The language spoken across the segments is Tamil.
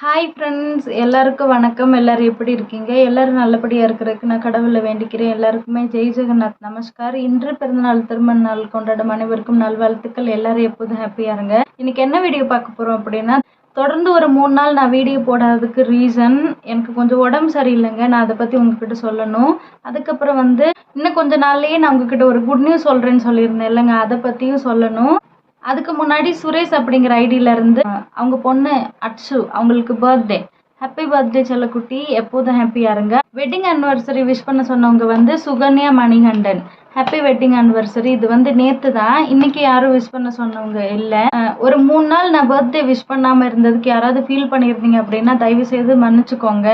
ஹாய் ஃப்ரெண்ட்ஸ் எல்லாருக்கும் வணக்கம். எல்லோரும் எப்படி இருக்கீங்க? எல்லோரும் நல்லபடியாக இருக்கிறதுக்கு நான் கடவுளை வேண்டிக்கிறேன். எல்லாருக்குமே ஜெய் ஜெகநாத். நமஸ்கார். இன்று பிறந்தநாள் திருமண நாள் கொண்டாடும் அனைவருக்கும் நல்வாழ்த்துக்கள். எல்லோரும் எப்போதும் ஹாப்பியாக இருங்க. இன்னைக்கு என்ன வீடியோ பார்க்க போகிறோம் அப்படின்னா தொடர்ந்து ஒரு மூணு நாள் நான் வீடியோ போடாததுக்கு ரீசன் எனக்கு கொஞ்சம் உடம்பு சரியில்லைங்க. நான் அதை பற்றி உங்ககிட்ட சொல்லணும். அதுக்கப்புறம் வந்து இன்னும் கொஞ்ச நாள்லேயே நான் உங்ககிட்ட ஒரு குட் நியூஸ் சொல்கிறேன்னு சொல்லியிருந்தேன் இல்லைங்க? அதை பற்றியும் சொல்லணும். அதுக்கு முன்னாடி சுரேஷ் அப்படிங்கிற ஐடியில இருந்து அவங்க பொண்ணு அட்சு அவங்களுக்கு பர்த்டே ஹாப்பி பர்த்டே செல்லக்குட்டி. எப்போதும் ஹாப்பியா இருங்க. வெட்டிங் அனிவர்சரி விஷ் பண்ண சொன்னவங்க வந்து Sukanya Manikandan. Happy wedding anniversary இது வந்து நேத்து தான். இன்னைக்கு யாரும் விஷ் பண்ண சொன்னவங்க இல்லை. ஒரு மூணு நாள் நான் பர்த்டே விஷ் பண்ணாம இருந்ததுக்கு யாராவது ஃபீல் பண்ணியிருந்தீங்க அப்படின்னா தயவு செய்து மன்னிச்சுக்கோங்க.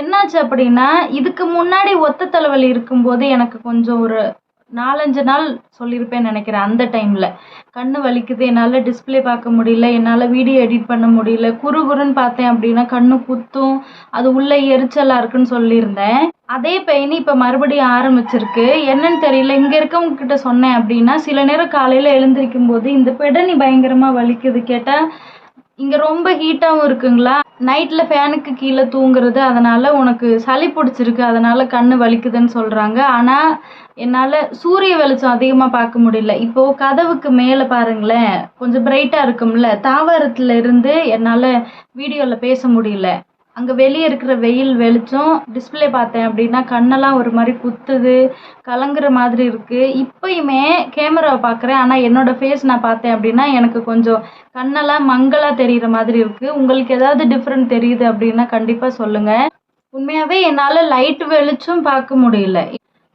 என்னாச்சு அப்படின்னா இதுக்கு முன்னாடி ஒத்த தலைவலி இருக்கும்போது எனக்கு கொஞ்சம் ஒரு நாலஞ்சு நாள் சொல்லியிருப்பேன்னு நினைக்கிறேன் அந்த டைமில் கண்ணு வலிக்குது என்னால் டிஸ்பிளே பார்க்க முடியல என்னால் வீடியோ எடிட் பண்ண முடியல குறு குறுன்னு பார்த்தேன் அப்படின்னா கண்ணு குத்தும் அது உள்ள எரிச்சலாக இருக்குன்னு சொல்லியிருந்தேன். அதே பெயின் இப்போ மறுபடியும் ஆரம்பிச்சிருக்கு. என்னன்னு தெரியல இங்கே இருக்கவங்க கிட்ட சொன்னேன் அப்படின்னா சில நேரம் காலையில் எழுந்திருக்கும் போது இந்த பெடனி பயங்கரமாக வலிக்குது கேட்டால் இங்கே ரொம்ப ஹீட்டாகவும் இருக்குங்களா? நைட்டில் ஃபேனுக்கு கீழே தூங்குறது அதனால் உனக்கு சளி பிடிச்சிருக்கு அதனால் கண்ணு வலிக்குதுன்னு சொல்கிறாங்க ஆனால் என்னால் சூரிய வெளிச்சம் அதிகமாக பார்க்க முடியல. இப்போது கதவுக்கு மேலே பாருங்களேன் கொஞ்சம் பிரைட்டாக இருக்கும்ல. தாவரத்தில் இருந்து என்னால் வீடியோவில் பேச முடியல. அங்கே வெளியே இருக்கிற வெயில் வெளிச்சம் டிஸ்ப்ளே பார்த்தேன் அப்படின்னா கண்ணெல்லாம் ஒரு மாதிரி குத்துது கலங்குற மாதிரி இருக்குது இப்பயுமே கேமராவை பார்க்குறேன். ஆனால் என்னோடய ஃபேஸ் நான் பார்த்தேன் அப்படின்னா எனக்கு கொஞ்சம் கண்ணெல்லாம் மங்கலாக தெரிகிற மாதிரி இருக்குது உங்களுக்கு ஏதாவது டிஃப்ரெண்ட் தெரியுது அப்படின்னா கண்டிப்பாக சொல்லுங்கள் உண்மையாகவே என்னால் லைட் வெளிச்சம் பார்க்க முடியல.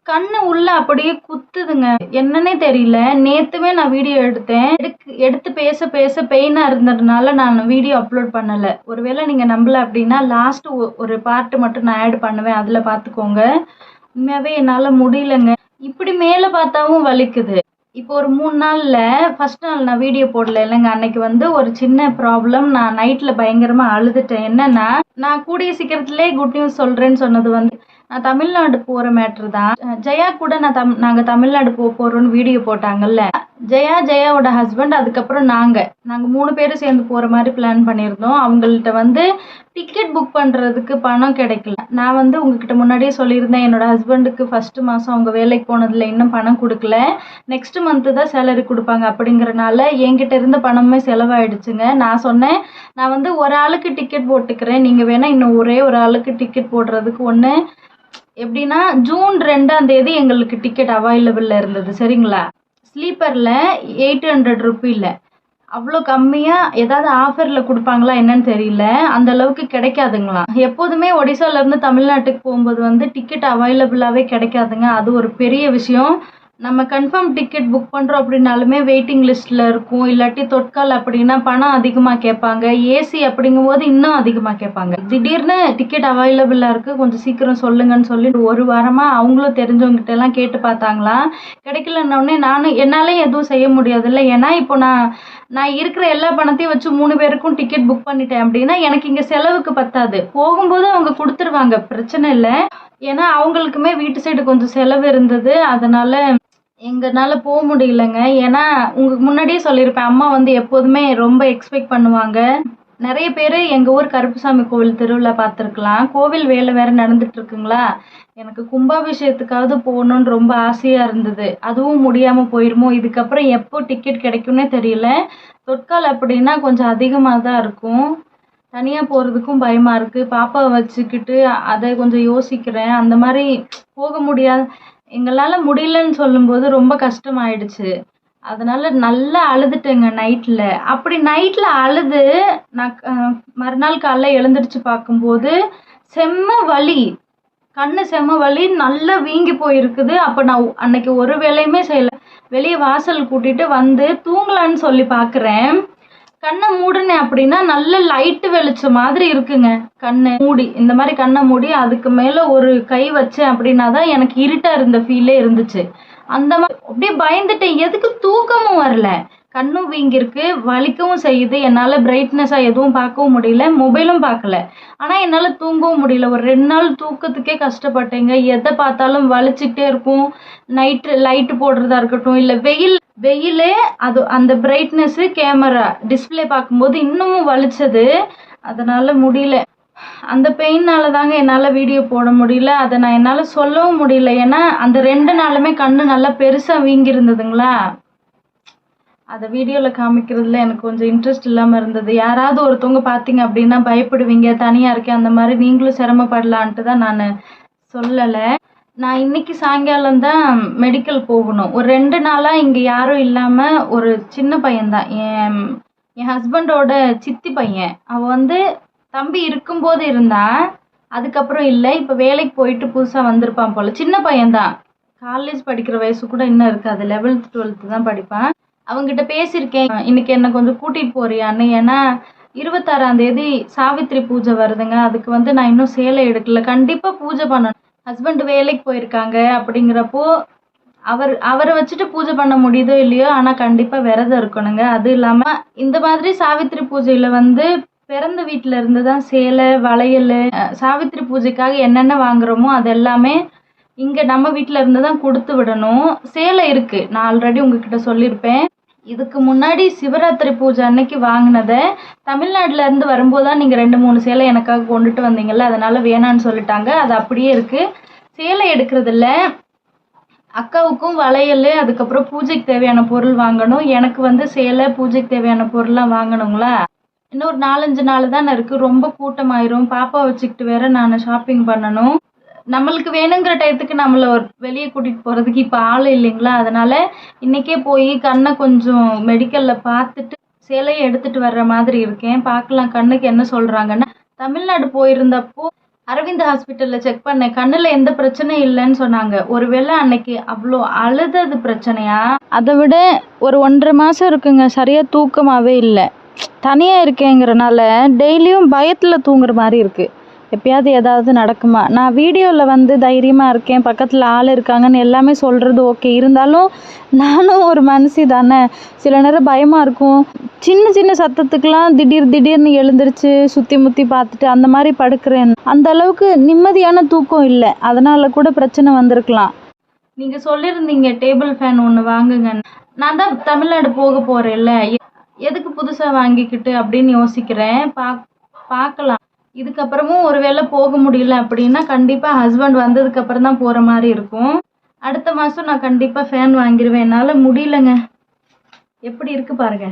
கண்ணு உள்ள அப்படியே குத்துதுங்க. என்னன்னே தெரியல. நேத்துவே நான் வீடியோ எடுத்தேன். எடுத்து பேச பேச பெயினா இருந்ததுனால நான் வீடியோ அப்லோட் பண்ணல. ஒருவேளை நீங்க நம்பல அப்படின்னா லாஸ்ட் ஒரு பார்ட் மட்டும் நான் ஆட் பண்ணுவேன். அதுல பாத்துக்கோங்க. உண்மையாவே என்னால முடியலங்க. இப்படி மேல பார்த்தாவும் வலிக்குது. இப்போ ஒரு மூணு நாள்ல ஃபர்ஸ்ட் நாள் நான் வீடியோ போடல. இல்லைங்க அன்னைக்கு வந்து ஒரு சின்ன ப்ராப்ளம் நான் நைட்ல பயங்கரமா அழுதுட்டேன். என்னன்னா நான் கூடிய சீக்கிரத்திலே குட் நியூஸ் சொல்றேன்னு சொன்னது வந்து நான் தமிழ்நாடு போற மேட்ரு தான். ஜெயா கூட நான் தம் நாங்க தமிழ்நாடு போக போறோம்னு வீடியோ போட்டாங்கல்ல. ஜெயா ஜெயாவோட ஹஸ்பண்ட் அதுக்கப்புறம் நாங்க. நாங்க மூணு பேரும் சேர்ந்து போற மாதிரி பிளான் பண்ணியிருந்தோம். அவங்கள்ட்ட வந்து டிக்கெட் புக் பண்றதுக்கு பணம் கிடைக்கல. நான் வந்து உங்ககிட்ட முன்னாடியே சொல்லியிருந்தேன் என்னோட ஹஸ்பண்டுக்கு ஃபர்ஸ்ட் மாசம் அவங்க வேலைக்கு போனதுல இன்னும் பணம் கொடுக்கல. நெக்ஸ்ட் மந்த் தான் சேலரி கொடுப்பாங்க அப்படிங்கறனால என்கிட்ட இருந்த பணமே செலவாயிடுச்சுங்க. நான் சொன்னேன் நான் வந்து ஒரு ஆளுக்கு டிக்கெட் போட்டுக்கிறேன். நீங்க வேணா இன்னும் ஒரே ஒரு ஆளுக்கு டிக்கெட் போடுறதுக்கு ஒன்று எப்படின்னா ஜூன் ரெண்டாம் தேதி எங்களுக்கு டிக்கெட் அவைலபிளில் இருந்தது சரிங்களா? ஸ்லீப்பரில் எயிட் ஹண்ட்ரட் ருப்பியில் அவ்வளோ கம்மியாக ஏதாவது ஆஃபரில் கொடுப்பாங்களா என்னன்னு தெரியல. அந்த அளவுக்கு கிடைக்காதுங்களா? எப்போதுமே ஒடிசாலேருந்து தமிழ்நாட்டுக்கு போகும்போது வந்து டிக்கெட் அவைலபிளாகவே கிடைக்காதுங்க. அது ஒரு பெரிய விஷயம். நம்ம கன்ஃபார்ம் டிக்கெட் புக் பண்ணுறோம் அப்படின்னாலுமே வெயிட்டிங் லிஸ்ட்டில் இருக்கும். இல்லாட்டி தொட்கால் அப்படின்னா பணம் அதிகமாக கேட்பாங்க. ஏசி அப்படிங்கும்போது இன்னும் அதிகமாக கேட்பாங்க. திடீர்னு டிக்கெட் அவைலபிளாக இருக்குது கொஞ்சம் சீக்கிரம் சொல்லுங்கன்னு சொல்லி ஒரு வாரமாக அவங்களும் தெரிஞ்சவங்ககிட்ட எல்லாம் கேட்டு பார்த்தாங்களாம் கிடைக்கலன்னொடனே நானும் என்னால் எதுவும் செய்ய முடியாதுல்ல. ஏன்னா இப்போ நான் நான் இருக்கிற எல்லா பணத்தையும் வச்சு மூணு பேருக்கும் டிக்கெட் புக் பண்ணிட்டேன் அப்படின்னா எனக்கு இங்கே செலவுக்கு பத்தாது. போகும்போது அவங்க கொடுத்துருவாங்க. பிரச்சனை இல்லை. ஏன்னா அவங்களுக்குமே வீட்டு சைடு கொஞ்சம் செலவு இருந்தது. அதனால எங்கனால போக முடியலங்க. ஏன்னா உங்களுக்கு முன்னாடியே சொல்லியிருப்பேன். அம்மா வந்து எப்போதுமே ரொம்ப எக்ஸ்பெக்ட் பண்ணுவாங்க. நிறைய பேர் எங்கள் ஊர் கருப்புசாமி கோவில் திருவிழா பார்த்துருக்கலாம். கோவில் வேலை வேற நடந்துட்டு இருக்குங்களா? எனக்கு கும்பாபிஷேகத்துக்காவது போகணுன்னு ரொம்ப ஆசையாக இருந்தது. அதுவும் முடியாமல் போயிருமோ? இதுக்கப்புறம் எப்போ டிக்கெட் கிடைக்கும்னே தெரியல. தொட்கால் அப்படின்னா கொஞ்சம் அதிகமாக தான் இருக்கும். தனியாக போகிறதுக்கும் பயமாக இருக்குது பாப்பாவை வச்சுக்கிட்டு அதை கொஞ்சம் யோசிக்கிறேன். அந்த மாதிரி போக முடியாது எங்களால் முடியலன்னு சொல்லும்போது ரொம்ப கஷ்டமாயிடுச்சு. அதனால் நல்லா அழுதுட்டேங்க நைட்டில் அப்படி நைட்டில் அழுது நான் மறுநாள் காலைல எழுந்திரிச்சு பார்க்கும்போது செம்ம வலி. கண்ணு செம்ம வலி நல்லா வீங்கி போயிருக்குது. அப்போ நான் அன்னைக்கு ஒரு வேலையுமே செய்யலை. வெளியே வாசல் கூட்டிகிட்டு வந்து தூங்கலான்னு சொல்லி பார்க்குறேன். கண்ணை மூடுனேன் அப்படின்னா நல்ல லைட்டு வெளிச்சம் மாதிரி இருக்குங்க. கண்ணு மூடி இந்த மாதிரி கண்ணை மூடி அதுக்கு மேல ஒரு கை வச்சேன் அப்படின்னா தான் எனக்கு இருட்டா இருந்த ஃபீலே இருந்துச்சு. அந்த மாதிரி அப்படியே பயந்துட்டேன். எதுக்கு தூக்கமும் வரல? கண்ணும் வீங்கிருக்கு வலிக்கவும் செய்யுது. என்னால் பிரைட்னஸாக எதுவும் பார்க்கவும் முடியல. மொபைலும் பார்க்கல. ஆனால் என்னால் தூங்கவும் முடியல. ஒரு ரெண்டு நாள் தூக்கத்துக்கே கஷ்டப்பட்டேங்க. எதை பார்த்தாலும் வலிச்சுக்கிட்டே இருக்கும். நைட்டு லைட்டு போடுறதா இருக்கட்டும் இல்லை வெயில் வெயிலே அது அந்த பிரைட்னஸ்ஸு கேமரா டிஸ்ப்ளே பார்க்கும்போது இன்னமும் வலிச்சது. அதனால் முடியல. அந்த பெயின்னால தாங்க என்னால் வீடியோ போட முடியல. அதை நான் என்னால் சொல்லவும் முடியல. ஏன்னா அந்த ரெண்டு நாளுமே கண்ணு நல்லா பெருசாக வீங்கி இருந்ததுங்களா அதை வீடியோவில் காமிக்கிறதுல எனக்கு கொஞ்சம் இன்ட்ரெஸ்ட் இல்லாமல் இருந்தது. யாராவது ஒருத்தவங்க பார்த்தீங்க அப்படின்னா பயப்படுவீங்க தனியாக இருக்கேன் அந்த மாதிரி நீங்களும் சிரமப்படலான்ட்டு தான் நான் சொல்லலை. நான் இன்னைக்கு சாயங்காலம் தான் மெடிக்கல் போகணும். ஒரு ரெண்டு நாளாக இங்கே யாரும் இல்லாமல் ஒரு சின்ன பையன்தான். என் என் ஹஸ்பண்டோட சித்தி பையன். அவன் வந்து தம்பி இருக்கும்போது இருந்தான் அதுக்கப்புறம் இல்லை இப்போ வேலைக்கு போயிட்டு புதுசாக வந்திருப்பான் போல். சின்ன பையன்தான். காலேஜ் படிக்கிற வயசு கூட இன்னும் இருக்காது. லெவல்த் டுவெல்த்து தான் படிப்பான். அவங்ககிட்ட பேசியிருக்கேன். இன்னைக்கு என்ன கொஞ்சம் கூட்டிகிட்டு போறியான்னு ஏன்னா இருபத்தாறாம் தேதி சாவித்திரி பூஜை வருதுங்க. அதுக்கு வந்து நான் இன்னும் சேலை எடுக்கல. கண்டிப்பாக பூஜை பண்ணணும். ஹஸ்பண்ட் வேலைக்கு போயிருக்காங்க அப்படிங்கிறப்போ அவர் அவரை வச்சுட்டு பூஜை பண்ண முடியுதோ இல்லையோ ஆனால் கண்டிப்பாக விரதம் இருக்கணுங்க. அது இல்லாமல் இந்த மாதிரி சாவித்திரி பூஜையில் வந்து பிறந்த வீட்டில் இருந்து தான் சேலை வளையல் அஹ், சாவித்திரி பூஜைக்காக என்னென்ன வாங்குறோமோ அது எல்லாமே இங்கே நம்ம வீட்டில் இருந்து தான் கொடுத்து விடணும். சேலை இருக்குது நான் ஆல்ரெடி உங்ககிட்ட சொல்லியிருப்பேன் இதுக்கு முன்னாடி சிவராத்திரி பூஜை அன்னைக்கு வாங்கினதை தமிழ்நாட்டிலேருந்து வரும்போது தான் நீங்கள் ரெண்டு மூணு சேலை எனக்காக கொண்டுட்டு வந்தீங்கல்ல அதனால் வேணான்னு சொல்லிட்டாங்க. அது அப்படியே இருக்குது சேலை எடுக்கிறதில்ல. அக்காவுக்கும் வளையல் அதுக்கப்புறம் பூஜைக்கு தேவையான பொருள் வாங்கணும். எனக்கு வந்து சேலை பூஜைக்கு தேவையான பொருள்லாம் வாங்கணுங்களா? இன்னும் ஒரு நாலஞ்சு நாள் தானே இருக்குது ரொம்ப கூட்டமாயிரும். பாப்பா வச்சுக்கிட்டு வேற நான் ஷாப்பிங் பண்ணணும். நம்மளுக்கு வேணுங்கிற டயத்துக்கு நம்மளை ஒரு வெளியே கூட்டிகிட்டு போகிறதுக்கு இப்போ ஆள் இல்லைங்களா? அதனால இன்றைக்கே போய் கண்ணை கொஞ்சம் மெடிக்கலில் பார்த்துட்டு சேலையை எடுத்துகிட்டு வர்ற மாதிரி இருக்கேன். பார்க்கலாம் கண்ணுக்கு என்ன சொல்கிறாங்கன்னா தமிழ்நாடு போயிருந்தப்போ அரவிந்த் ஹாஸ்பிட்டலில் செக் பண்ணேன் கண்ணில் எந்த பிரச்சனையும் இல்லைன்னு சொன்னாங்க. ஒருவேளை அன்னைக்கு அவ்வளோ அழுதது பிரச்சனையா? அதை விட ஒரு ஒன்றரை மாதம் இருக்குங்க. சரியாக தூக்கமாகவே இல்லை. தனியாக இருக்கேங்கிறனால டெய்லியும் பயத்தில் தூங்குற மாதிரி இருக்குது எப்பயாவது ஏதாவது நடக்குமா? நான் வீடியோவில் வந்து தைரியமாக இருக்கேன் பக்கத்தில் ஆள் இருக்காங்கன்னு எல்லாமே சொல்கிறது ஓகே. இருந்தாலும் நானும் ஒரு மனசு தானே. சில நேரம் பயமாக இருக்கும். சின்ன சின்ன சத்தத்துக்கெலாம் திடீர் திடீர்னு எழுந்திருச்சு சுற்றி முற்றி பார்த்துட்டு அந்த மாதிரி படுக்கிறேன். அந்த அளவுக்கு நிம்மதியான தூக்கம் இல்லை. அதனால கூட பிரச்சனை வந்திருக்கலாம். நீங்கள் சொல்லியிருந்தீங்க டேபிள் ஃபேன் ஒன்று வாங்குங்க. நான் தான் தமிழ்நாடு போக போகிறேன்ல எதுக்கு புதுசாக வாங்கிக்கிட்டு அப்படின்னு யோசிக்கிறேன். பா பார்க்கலாம். இதுக்கப்புறமும் ஒருவேளை போக முடியல அப்படின்னா கண்டிப்பாக ஹஸ்பண்ட் வந்ததுக்கப்புறம் தான் போகிற மாதிரி இருக்கும். அடுத்த மாதம் நான் கண்டிப்பாக ஃபேன் வாங்கிடுவேன் என்னால் முடியலங்க. எப்படி இருக்கு பாருங்க.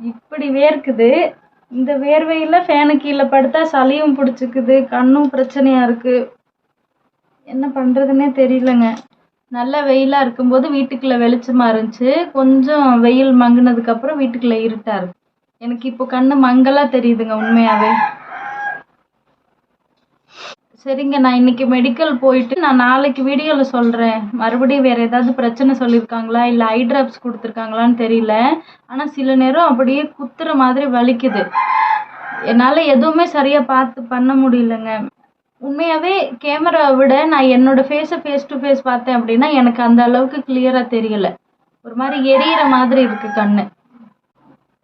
இப்படி வேர்க்குது. இந்த வேர்வையில் ஃபேனு கீழே படுத்தா சளியும் பிடிச்சிக்குது. கண்ணும் பிரச்சனையாக இருக்குது என்ன பண்ணுறதுனே தெரியலங்க. நல்ல வெயிலாக இருக்கும்போது வீட்டுக்குள்ளே வெளிச்சமாக இருந்துச்சு. கொஞ்சம் வெயில் மங்கினதுக்கப்புறம் வீட்டுக்குள்ளே இருட்டாக இருக்குது எனக்கு இப்போ கண்ணு மங்கலாக தெரியுதுங்க உண்மையாகவே சரிங்க நான் இன்னைக்கு மெடிக்கல் போயிட்டு நான் நாளைக்கு வீடியோவில் சொல்கிறேன் மறுபடியும் வேறு ஏதாவது பிரச்சனை சொல்லியிருக்காங்களா? இல்லை ஐ ட்ராப்ஸ் கொடுத்துருக்காங்களான்னு தெரியல. ஆனால் சில நேரம் அப்படியே குத்துற மாதிரி வலிக்குது. என்னால் எதுவுமே சரியாக பார்த்து பண்ண முடியலங்க. உண்மையாகவே கேமராவை விட நான் என்னோட ஃபேஸை ஃபேஸ் டு ஃபேஸ் பார்த்தேன் அப்படின்னா எனக்கு அந்த அளவுக்கு கிளியராக தெரியலை. ஒரு மாதிரி எரியிற மாதிரி இருக்குது கண்ணு.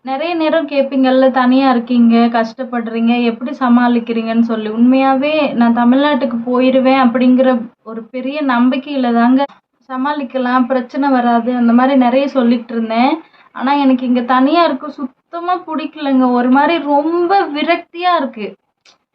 நிறைய நேரம் கேட்பீங்கள்ல தனியாக இருக்கீங்க கஷ்டப்படுறீங்க எப்படி சமாளிக்கிறீங்கன்னு சொல்லி. உண்மையாகவே நான் தமிழ்நாட்டுக்கு போயிடுவேன் அப்படிங்கிற ஒரு பெரிய நம்பிக்கையில் தாங்க சமாளிக்கலாம் பிரச்சனை வராது அந்த மாதிரி நிறைய சொல்லிகிட்டு இருந்தேன். ஆனால் எனக்கு இங்கே தனியாக இருக்க சுத்தமாக பிடிக்கலங்க. ஒரு மாதிரி ரொம்ப விரக்தியாக இருக்குது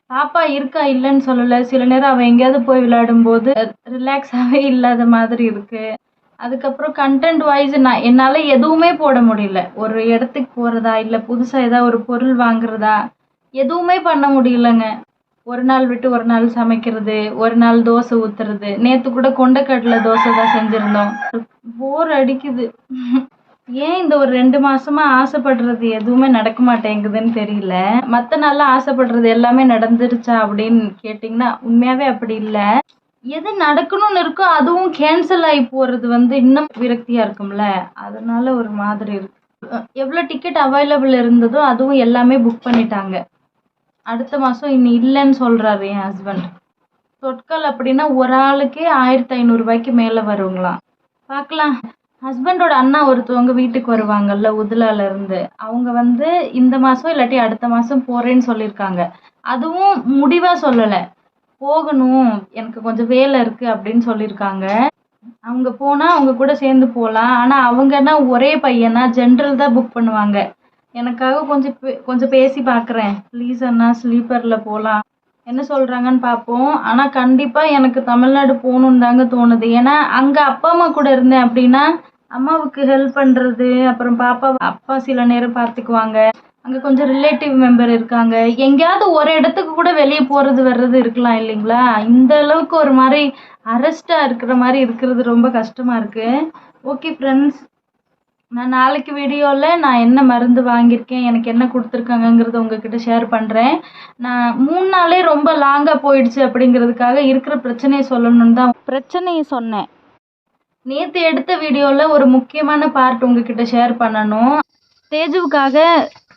பாப்பா இருக்கா இல்லைன்னு சொல்லலை. சில நேரம் அவள் எங்கேயாவது போய் விளையாடும்போது ரிலாக்ஸாகவே இல்லாத மாதிரி இருக்குது அதுக்கப்புறம் கண்டென்ட் வைஸ் நான் என்னால் எதுவுமே போட முடியல. ஒரு இடத்துக்கு போகிறதா இல்லை புதுசாக ஏதாவது ஒரு பொருள் வாங்குறதா எதுவுமே பண்ண முடியலங்க. ஒரு நாள் விட்டு ஒரு நாள் சமைக்கிறது ஒரு நாள் தோசை ஊற்றுறது நேற்று கூட கொண்டக்கடலை தோசை தான் செஞ்சுருந்தோம். போர் அடிக்குது. ஏன் இந்த ஒரு ரெண்டு மாசமா ஆசைப்படுறது எதுவுமே நடக்க மாட்டேங்குதுன்னு தெரியல. மற்ற நாள்லாம் ஆசைப்படுறது எல்லாமே நடந்துருச்சா அப்படின்னு கேட்டிங்கன்னா உண்மையாகவே அப்படி இல்லை. எது நடக்கணும்னு இருக்கோ அதுவும் கேன்சல் ஆகி போகிறது வந்து இன்னும் விரக்தியாக இருக்கும்ல? அதனால ஒரு மாதிரி இருக்கு. எவ்வளோ டிக்கெட் அவைலபிள் இருந்ததோ அதுவும் எல்லாமே புக் பண்ணிட்டாங்க. அடுத்த மாதம் இன்னும் இல்லைன்னு சொல்கிறாரு என் ஹஸ்பண்ட் தொட்கால் அப்படின்னா ஒரு ஆளுக்கே ஆயிரத்தி ஐநூறுரூபாய்க்கு மேலே வருங்களாம் பார்க்கலாம். ஹஸ்பண்டோட அண்ணா ஒருத்தவங்க வீட்டுக்கு வருவாங்கல்ல உதுலாலருந்து அவங்க வந்து இந்த மாதம் இல்லாட்டி அடுத்த மாதம் போகிறேன்னு சொல்லியிருக்காங்க. அதுவும் முடிவாக சொல்லலை. போகணும் எனக்கு கொஞ்சம் வேலை இருக்குது அப்படின்னு சொல்லியிருக்காங்க. அவங்க போனால் அவங்க கூட சேர்ந்து போகலாம் ஆனால் அவங்கன்னா ஒரே பையனா ஜென்ரல் தான் புக் பண்ணுவாங்க. எனக்காக கொஞ்சம் பே- கொஞ்சம் பேசி பார்க்குறேன் ப்ளீஸ் அண்ணா ஸ்லீப்பரில் போகலாம் என்ன சொல்கிறாங்கன்னு பார்ப்போம் ஆனால் கண்டிப்பாக எனக்கு தமிழ்நாடு போகணுன்னு தாங்க தோணுது. ஏன்னா அங்கே அப்பா அம்மா கூட இருந்தேன் அப்படின்னா அம்மாவுக்கு ஹெல்ப் பண்ணுறது அப்புறம் பாப்பா அப்பா சில நேரம் பார்த்துக்குவாங்க. அங்கே கொஞ்சம் ரிலேட்டிவ் மெம்பர் இருக்காங்க. எங்கேயாவது ஒரு இடத்துக்கு கூட வெளியே போகிறது வர்றது இருக்கலாம் இல்லைங்களா? இந்த அளவுக்கு ஒரு மாதிரி அரெஸ்டாக இருக்கிற மாதிரி இருக்கிறது ரொம்ப கஷ்டமாக இருக்குது ஓகே ஃப்ரெண்ட்ஸ் நான் நாளைக்கு வீடியோவில் நான் என்ன மருந்து வாங்கியிருக்கேன் எனக்கு என்ன கொடுத்துருக்காங்கங்கிறத உங்ககிட்ட ஷேர் பண்ணுறேன் நான் மூணு நாளே ரொம்ப லாங்காக போயிடுச்சு அப்படிங்கிறதுக்காக இருக்கிற பிரச்சனையை சொல்லணும்னு தான் பிரச்சனையை சொன்னேன். நேற்று எடுத்த வீடியோவில் ஒரு முக்கியமான பார்ட் உங்ககிட்ட ஷேர் பண்ணணும். தேஜுவுக்காக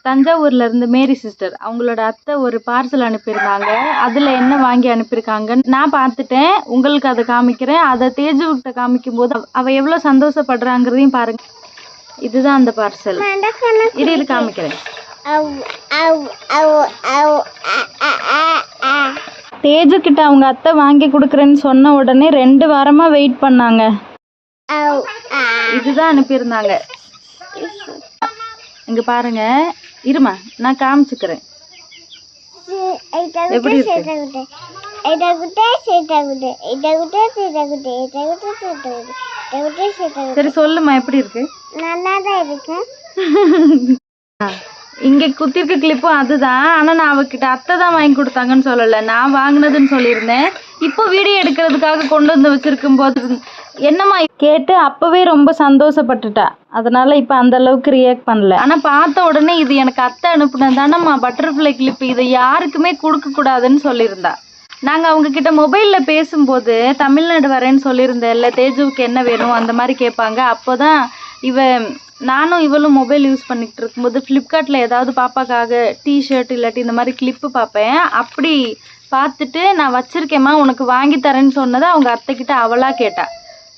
தஞ்சாவூர்ல இருந்து மேரி சிஸ்டர். அவங்களோட அத்தை ஒரு பார்சல் அனுப்பியிருந்தாங்க. அதில் என்ன வாங்கி அனுப்பியிருக்காங்கன்னு நான் பார்த்துட்டேன். உங்களுக்கு அதை காமிக்கிறேன். அதை தேஜுக்கிட்ட காமிக்கும் போது அவ- அவ எவ்வளோ சந்தோஷப்படுறாங்கிறதையும் பாருங்க. இதுதான் அந்த பார்சல். இது இது காமிக்கிறேன். தேஜு கிட்ட அவங்க அத்தை வாங்கி கொடுக்குறேன்னு சொன்ன உடனே ரெண்டு வாரமா வெயிட் பண்ணாங்க. இதுதான் அனுப்பியிருந்தாங்க. இங்க பாருங்க. இருமா நான் காமிச்சுக்கிறேன். எப்படி சரி சொல்லுமா எப்படி இருக்கு? நல்லாதான் இருக்கு. இங்க குத்திருக்க கிளிப்பும் அதுதான். ஆனா நான் அவகிட்ட அத்தை தான் வாங்கி கொடுத்தாங்கன்னு சொல்லல. நான் வாங்கினதுன்னு சொல்லியிருந்தேன். இப்போ வீடியோ எடுக்கிறதுக்காக கொண்டு வந்து வச்சிருக்கும் போது என்னம்மா கேட்டு அப்பவே ரொம்ப சந்தோஷப்பட்டுட்டா. அதனால இப்போ அந்த அளவுக்கு ரியாக்ட் பண்ணல. ஆனா பார்த்த உடனே இது எனக்கு அத்தை அனுப்புனது தானம்மா. பட்டர்ஃப்ளை கிளிப் இதை யாருக்குமே கொடுக்க கூடாதுன்னு சொல்லியிருந்தா. நாங்க அவங்க கிட்ட மொபைல்ல பேசும்போது தமிழ்நாடு வரேன்னு சொல்லியிருந்தேன்ல தேஜுவுக்கு என்ன வேணும் அந்த மாதிரி கேட்பாங்க. அப்போதான் இவ நானும் இவளும் மொபைல் யூஸ் பண்ணிக்கிட்டு இருக்கும்போது ஃப்ளிப்கார்ட்டில் ஏதாவது பாப்பாக்காக டிஷர்ட் இல்லாட்டி இந்த மாதிரி கிளிப்பு பார்ப்பேன். அப்படி பார்த்துட்டு நான் வச்சிருக்கேம்மா உனக்கு வாங்கி தரேன்னு சொன்னதை அவங்க அத்தைக்கிட்ட அவளா கேட்டா.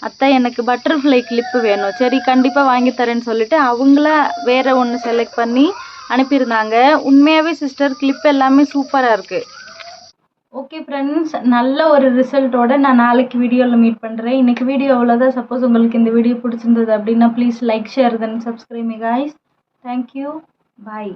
அத்தை எனக்கு பட்டர்ஃப்ளை கிளிப்பு வேணும். சரி கண்டிப்பாக வாங்கி தரேன்னு சொல்லிட்டு அவங்களா வேறு ஒன்று செலக்ட் பண்ணி அனுப்பியிருந்தாங்க. உண்மையாகவே சிஸ்டர் கிளிப் எல்லாமே சூப்பராக இருக்குது ஓகே ஃப்ரெண்ட்ஸ் நல்ல ஒரு ரிசல்ட்டோட நான் நாளைக்கு வீடியோவில் மீட் பண்ணுறேன் இன்றைக்கி வீடியோ அவ்வளோதான் சப்போஸ் உங்களுக்கு இந்த வீடியோ பிடிச்சிருந்தது அப்படின்னா please like share then subscribe me guys thank you bye